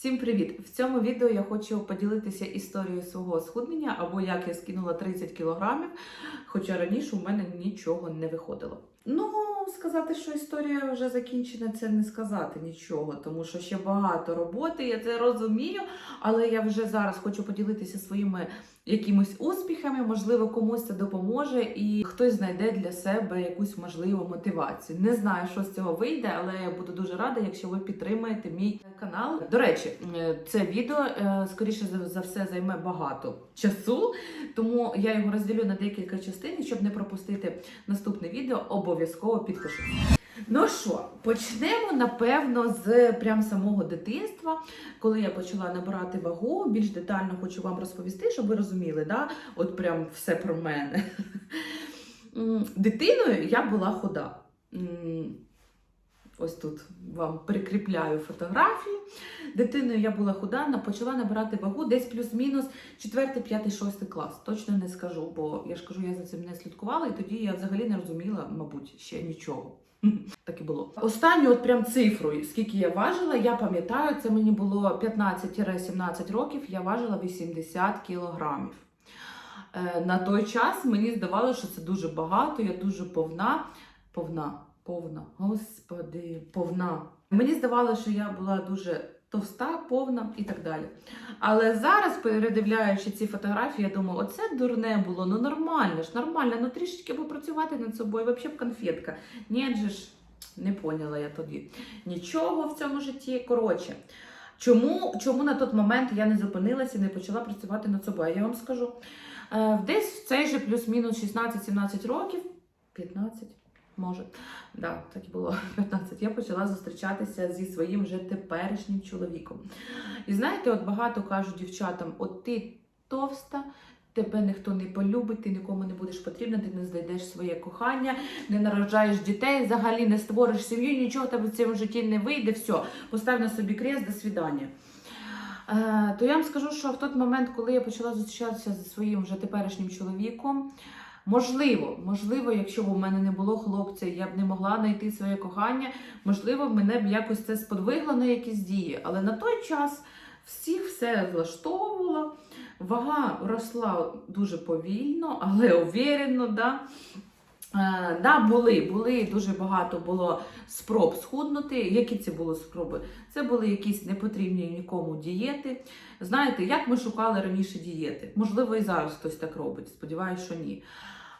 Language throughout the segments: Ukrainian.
Всім привіт! В цьому відео я хочу поділитися історією свого схуднення або як я скинула 30 кілограмів, хоча раніше у мене нічого не виходило. Ну, сказати, що історія вже закінчена, це не сказати нічого, тому що ще багато роботи, я це розумію, але я вже зараз хочу поділитися своїми якимись успіхами, можливо, комусь це допоможе, і хтось знайде для себе якусь можливу мотивацію. Не знаю, що з цього вийде, але я буду дуже рада, якщо ви підтримаєте мій канал. До речі, е, це відео е, скоріше за все займе багато часу, тому я його розділю на декілька частин, щоб не пропустити наступне відео, обов'язково підпишіться. Ну що, почнемо напевно з прям самого дитинства, коли я почала набирати вагу. Більш детально хочу вам розповісти, щоб ви розуміли, да? от прям все про мене. Дитиною я була худа. Ось тут вам прикріпляю фотографії. Дитиною я була худа, почала набирати вагу десь плюс-мінус 4, 5, 6 клас. Точно не скажу, бо я ж кажу, я за цим не слідкувала, і тоді я взагалі не розуміла, мабуть, ще нічого. Так і було. Останню от прям цифру, скільки я важила, я пам'ятаю, це мені було 15-17 років, я важила 80 кілограмів. Е, На той час мені здавалося, що це дуже багато, я дуже повна. Повна, повна, господи, повна. Мені здавалося, що я була дуже товста, повна і так далі. Але зараз, передивляючи ці фотографії, я думаю, оце дурне було, ну нормально ж, нормально, ну трішечки попрацювати над собою, взагалі б конфетка. Ні, же ж, не поняла я тоді нічого в цьому житті. Коротше, чому, чому на той момент я не зупинилася і не почала працювати над собою? Я вам скажу. Е, Десь в цей же плюс-мінус 16-17 років, 15, може, да, так і було 15, я почала зустрічатися зі своїм вже теперішнім чоловіком. І знаєте, от багато кажуть дівчатам: от ти товста. Тебе ніхто не полюбить, ти нікому не будеш потрібна, ти не знайдеш своє кохання, не народжаєш дітей, взагалі не створиш сім'ю, нічого тебе в цьому житті не вийде, все, постав на собі крест, до свідання. Е, то я вам скажу, що в той момент, коли я почала зустрічатися зі своїм вже теперішнім чоловіком, можливо, можливо, якщо б у мене не було хлопця, я б не могла знайти своє кохання, можливо, мене б якось це сподвигло на якісь дії. Але на той час всіх все влаштовувало. Вага росла дуже повільно, але уверенно, да. Е, да, були, були дуже багато було спроб схуднути. Які це були спроби? Це були якісь непотрібні нікому дієти. Знаєте, як ми шукали раніше дієти? Можливо, і зараз хтось так робить. Сподіваюсь, що ні.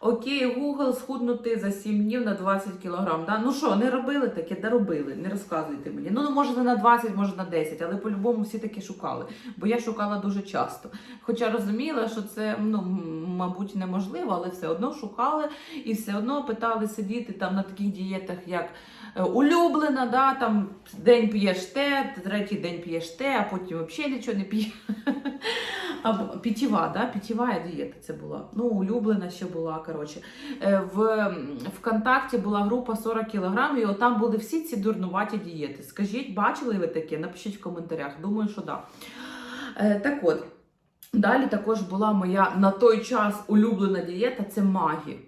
Окей, Google схуднути за 7 днів на 20 кг. Да? Ну що, не робили таке? Да робили, не розказуйте мені. Ну, може, не на 20, може на 10, але по-любому всі таки шукали. Бо я шукала дуже часто. Хоча розуміла, що це, ну, мабуть, неможливо, але все одно шукали і все одно питали сидіти там на таких дієтах, як е, улюблена, да, там день п'єш те, третій день п'єш те, а потім взагалі нічого не п'єш. Або пітєва, да? пітєва дієта це була. Ну, улюблена ще була. коротше. Е, В ВКонтакті була група 40 кг, і от там були всі ці дурнуваті дієти. Скажіть, бачили ви таке? Напишіть в коментарях. Думаю, що так. Да. Е, Так от, далі також була моя на той час улюблена дієта це магі.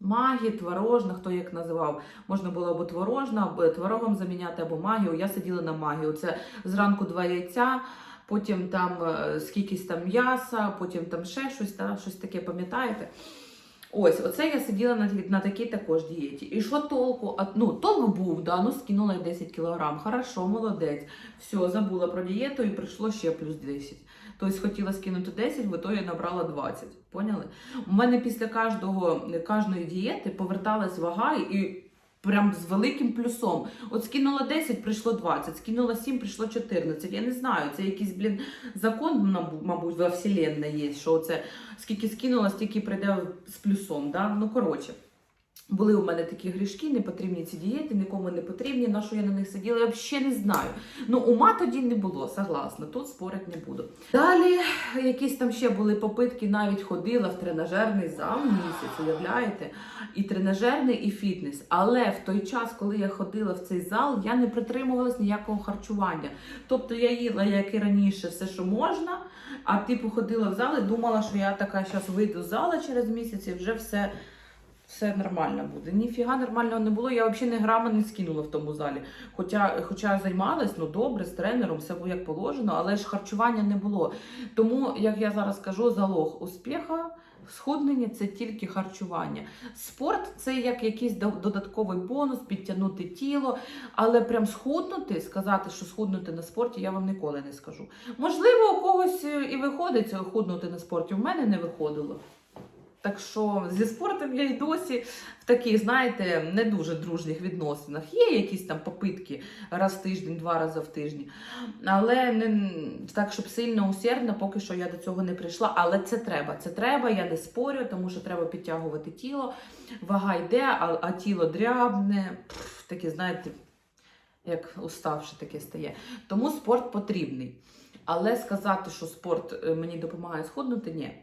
Магі, творожна, хто як називав. Можна було або творожна, або творогом заміняти, або магію. Я сиділа на магію. Це зранку два яйця, потім там е, скількись там м'яса, потім там ще щось, та, щось таке, пам'ятаєте? Ось, оце я сиділа на, на такій також дієті. І що толку? А, ну, толк був, да, ну скинула 10 кілограм. Хорошо, молодець. Все, забула про дієту і прийшло ще плюс 10. Тобто хотіла скинути 10, в ітогі набрала 20. Поняли? У мене після кожного, кожної дієти поверталась вага і прям з великим плюсом. От скинула 10, прийшло 20, скинула 7, прийшло 14. Я не знаю, це якийсь, блін, закон, мабу- мабуть, во вселенной є, що це скільки скинула, стільки прийде з плюсом. Да? Ну, коротше. Були у мене такі грішки, не потрібні ці дієти, нікому не потрібні, на що я на них сиділа, я взагалі не знаю. Ну, ума тоді не було, согласна, тут спорити не буду. Далі якісь там ще були попитки, навіть ходила в тренажерний зал місяць, уявляєте? І тренажерний, і фітнес. Але в той час, коли я ходила в цей зал, я не притримувалась ніякого харчування. Тобто я їла, як і раніше, все, що можна, а типу ходила в зал і думала, що я така зараз вийду з зала через місяць і вже все все нормально буде. Ніфіга нормального не було. Я взагалі не грама не скинула в тому залі. Хоча, хоча займалась, ну добре, з тренером, все було як положено, але ж харчування не було. Тому, як я зараз кажу, залог успіха в схудненні це тільки харчування. Спорт це як якийсь додатковий бонус, підтягнути тіло, але прям схуднути, сказати, що схуднути на спорті, я вам ніколи не скажу. Можливо, у когось е, і виходить худнути на спорті, в мене не виходило. Так що зі спортом я й досі в таких, знаєте, не дуже дружніх відносинах. Є якісь там попитки раз в тиждень, два рази в тиждень. Але не так, щоб сильно усердно, поки що я до цього не прийшла. Але це треба. Це треба, я не спорю, тому що треба підтягувати тіло. Вага йде, а, а тіло дрябне, пф, таке, знаєте, як уставше таке стає. Тому спорт потрібний. Але сказати, що спорт е, мені допомагає схуднути, ні.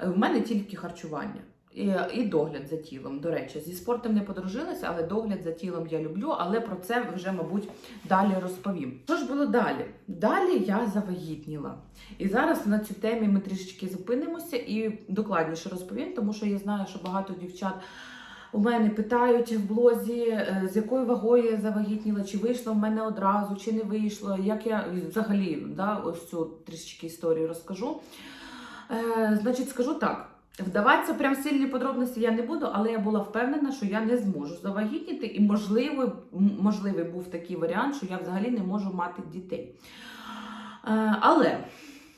Е, В мене тільки харчування. І, і догляд за тілом. До речі, зі спортом не подружилася, але догляд за тілом я люблю. Але про це вже, мабуть, далі розповім. Що ж було далі? Далі я завагітніла. І зараз на цю темі ми трішечки зупинимося і докладніше розповім, тому що я знаю, що багато дівчат. У мене питають в блозі, е, з якою вагою я завагітніла, чи вийшло в мене одразу, чи не вийшло. Як я взагалі да, ось цю трішечки історію розкажу. Е, значить, скажу так. Вдаватися прям сильні подробності я не буду, але я була впевнена, що я не зможу завагітніти, і можливо, м- можливий був такий варіант, що я взагалі не можу мати дітей. Е, але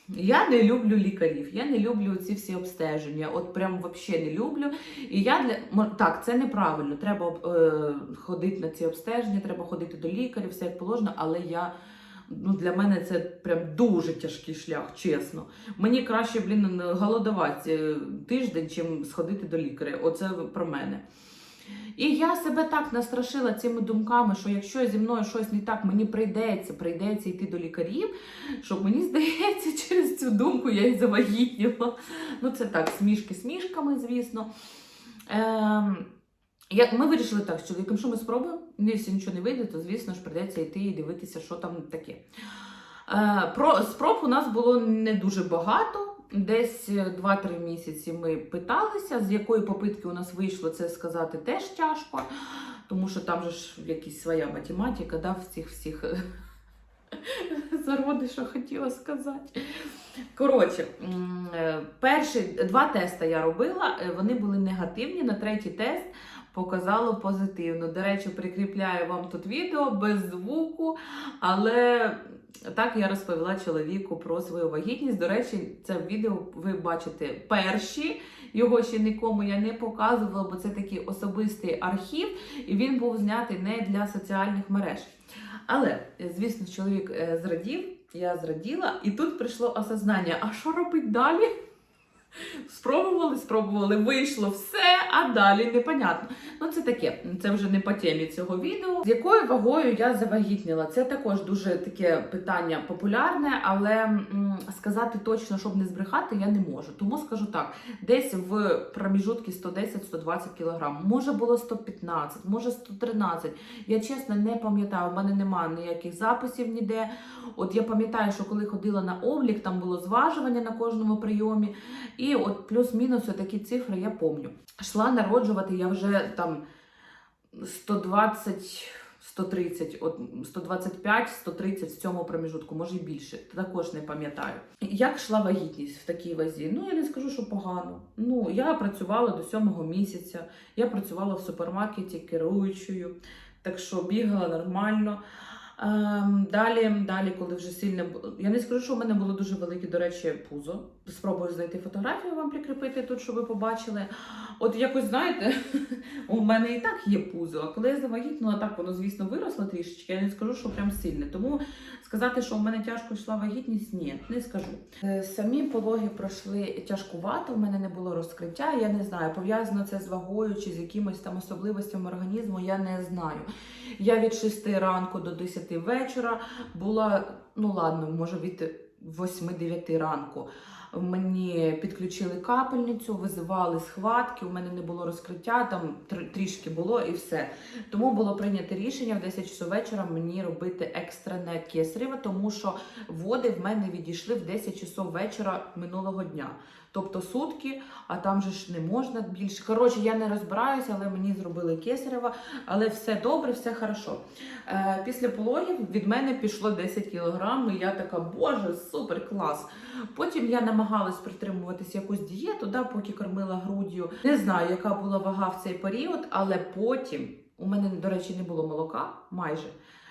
я не люблю лікарів, я не люблю ці всі обстеження. От прям взагалі не люблю. І я для так, це неправильно. Треба е, ходити на ці обстеження, треба ходити до лікаря, все як положено, але я. Ну, для мене це прям дуже тяжкий шлях, чесно. Мені краще, блін, голодувати е, тиждень, чим сходити до лікаря. Оце про мене. І я себе так настрашила цими думками, що якщо зі мною щось не так, мені прийдеться, прийдеться йти до лікарів, що мені здається, через цю думку я і завагітніла. Ну, це так, смішки смішками, звісно. Ем, я, ми вирішили так що ми спробуємо. Якщо нічого не вийде, то звісно ж прийдеться йти і дивитися, що там таке. Е, про спроб у нас було не дуже багато. Десь 2-3 місяці ми питалися, з якої попитки у нас вийшло це сказати теж тяжко, тому що там же ж якась своя математика, да, цих всіх зародишах хотіла сказати. Коротше, е, перші два тести я робила, е, вони були негативні. На третій тест показало позитивно. До речі, прикріпляю вам тут відео без звуку, але так я розповіла чоловіку про свою вагітність. До речі, це відео ви бачите перші. Його ще нікому я не показувала, бо це такий особистий архів, і він був знятий не для соціальних мереж. Але, звісно, чоловік е, зрадів, я зраділа, і тут прийшло осознання: а що робити далі? Спробували, спробували, вийшло все, а далі непонятно. Ну, це таке, це вже не по темі цього відео. З якою вагою я завагітніла? Це також дуже таке питання популярне, але м, сказати точно, щоб не збрехати, я не можу. Тому скажу так: десь в проміжутки 110-120 кг. Може було 115, може 113. Я чесно не пам'ятаю, у мене немає ніяких записів ніде. От я пам'ятаю, що коли ходила на облік, там було зважування на кожному прийомі. І от плюс-мінус такі цифри я помню. Йшла народжувати я вже там 120. 130, от 125, 130 в цьому проміжутку, може і більше. Також не пам'ятаю. Як йшла вагітність в такій вазі? Ну я не скажу, що погано. Ну я працювала до сьомого місяця. Я працювала в супермаркеті керуючою, так що бігала нормально. Ем, далі, далі, коли вже сильно я не скажу, що в мене було дуже велике, до речі, пузо. Спробую знайти фотографію вам прикріпити тут, щоб ви побачили. От якось знаєте, у мене і так є пузо. А коли я завагітнула, так воно, звісно, виросло трішечки. Я не скажу, що прям сильне. Тому сказати, що у мене тяжко йшла вагітність, ні, не скажу. Е, Самі пологи пройшли тяжкувато, у мене не було розкриття. Я не знаю, пов'язано це з вагою чи з якимись там особливостями організму, я не знаю. Я від 6 ранку до 10 вечора була, ну ладно, може від 8-9 ранку. Мені підключили капельницю, визивали схватки, у мене не було розкриття, там трішки було і все. Тому було прийнято рішення в 10 часов вечора мені робити екстрене кесарево, тому що води в мене відійшли в 10 часов вечора минулого дня. Тобто сутки, а там же ж не можна більше. Коротше, я не розбираюся, але мені зробили кесарево, але все добре, все хорошо. Е, після пологів від мене пішло 10 кілограм, і я така, боже, супер клас. Потім я намагалась притримуватися якусь дієту, да, поки кормила груддю. Не знаю, яка була вага в цей період, але потім у мене, до речі, не було молока майже.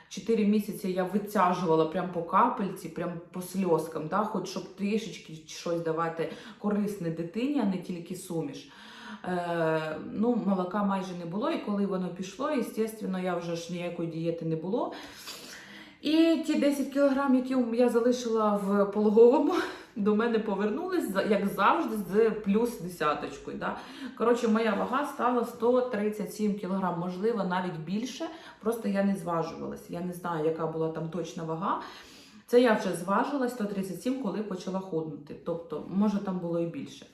Чотири місяці я витяжувала прям по капельці, прям по сльозкам, да, хоч щоб трішечки щось давати корисне дитині, а не тільки суміш. Е, ну, молока майже не було, і коли воно пішло, звісно, я вже ж ніякої дієти не було. І ті 10 кілограм, які я залишила в пологовому, до мене повернулись, як завжди, з плюс десяточкою. Да? Коротше, моя вага стала 137 кілограм, можливо, навіть більше. Просто я не зважувалась. Я не знаю, яка була там точна вага. Це я вже зважилась 137, коли почала худнути. Тобто, може, там було і більше.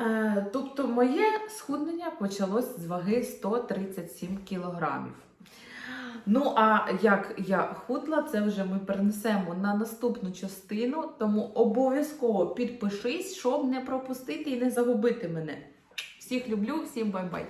Е, тобто, моє схуднення почалось з ваги 137 кілограмів. Ну, а як я худла, це вже ми перенесемо на наступну частину, тому обов'язково підпишись, щоб не пропустити і не загубити мене. Всіх люблю, всім бай-бай!